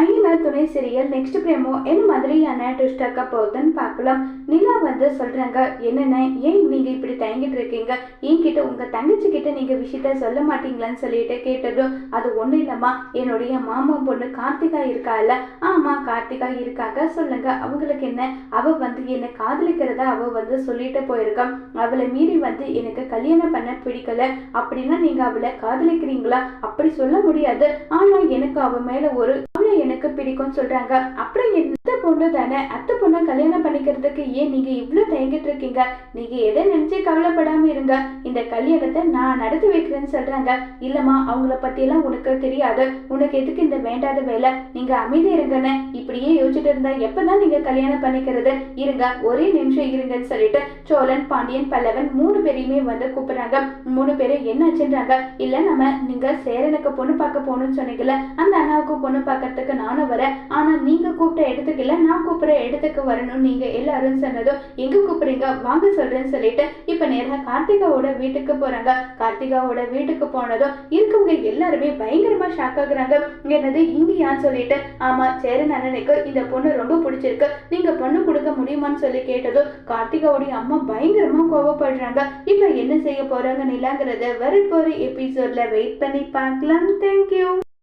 ஐயா துணை serial next பிரேமோ என்ன மாதிரியான ட்விஸ்ட் ஆக்க போகுதுன்னு பார்க்கலாம். நிலா வந்து சொல்கிறாங்க என்னென்ன ஏன் நீங்கள் இப்படி தயங்கிட்டு இருக்கீங்க? என்கிட்ட உங்கள் தங்கச்சி கிட்ட நீங்கள் விஷயத்த சொல்ல மாட்டீங்களான்னு சொல்லிட்டு கேட்டதும் அது ஒன்றும் இல்லைம்மா என்னுடைய மாமா பொண்ணு கார்த்திகா இருக்கால. ஆமாம் கார்த்திகா இருக்காங்க சொல்லுங்க அவங்களுக்கு என்ன? அவள் வந்து என்னை காதலிக்கிறதா அவள் வந்து சொல்லிட்டு போயிருக்கான் அவளை மீறி வந்து எனக்கு கல்யாணம் பண்ண பிடிக்கல. அப்படின்னா நீங்கள் அவளை காதலிக்கிறீங்களா? அப்படி சொல்ல முடியாது. ஆனால் எனக்கு அவள் மேலே ஒரு எனக்கு பிடிக்கும்னு சொல்றாங்க. அப்புறம் என்ன பொண்ணு தானே? அத்தை பொண்ணை கல்யாணம் பண்ணிக்கிறதுக்கு ஏன் நீங்கள் இவ்வளோ தயங்கிட்டு இருக்கீங்க? நீங்கள் எதை நினச்சி கவலைப்படாமல் இருங்க. இந்த கல்யாணத்தை நான் நடத்தி வைக்கிறேன்னு சொல்கிறாங்க இல்லைம்மா அவங்கள பற்றியெல்லாம் உனக்கு தெரியாது. உனக்கு எதுக்கு இந்த வேண்டாத வேலை? நீங்கள் அமைதி இருங்கன்னு இப்படியே யோசிச்சுட்டு இருந்தா எப்பதான் நீங்கள் கல்யாணம் பண்ணிக்கிறது? இருங்க ஒரே நிமிஷம் இருங்கன்னு சொல்லிட்டு சோழன் பாண்டியன் பல்லவன் மூணு பேரையுமே வந்து கூப்பிடுறாங்க. மூணு பேரும் என்ன ஆச்சுன்றாங்க இல்லை நம்ம நீங்கள் சேரனுக்கு பொண்ணு பார்க்க போகணும்னு சொன்னீங்கல்ல அந்த அண்ணாவுக்கு பொண்ணு பார்க்கறதுக்கு நானும் வரேன். ஆனால் நீங்க கூப்பிட்ட இடத்துக்கு இல்லை நான் கூப்பிட்ற இடத்துக்கு வரணும். நீங்கள் எல்லாரும் சொன்னதும் எங்கே கூப்பிடுறீங்க? வாங்க சொல்கிறேன்னு சொல்லிட்டு இப்போ நேராக கார்த்திகாவோட வீட்டுக்கு போகிறாங்க கார்த்திகாவோட வீட்டுக்கு போனதும் இருக்கவங்க எல்லாருமே பயங்கரமாக ஷாக் ஆகுறாங்க. என்னது இங்கேயான்னு சொல்லிட்டு ஆமாம் சேரன் அண்ணனுக்கு இந்த பொண்ணு ரொம்ப பிடிச்சிருக்கு. நீங்கள் பொண்ணு கொடுக்க முடியுமான்னு சொல்லி கேட்டதும் கார்த்திகாவுடைய அம்மா பயங்கரமாக கோவப்படுறாங்க. இப்போ என்ன செய்ய போறாங்க நிலாங்கிறத வரப்போகிற எபிசோடில் வெயிட் பண்ணி பார்க்கலாம். தேங்க்யூ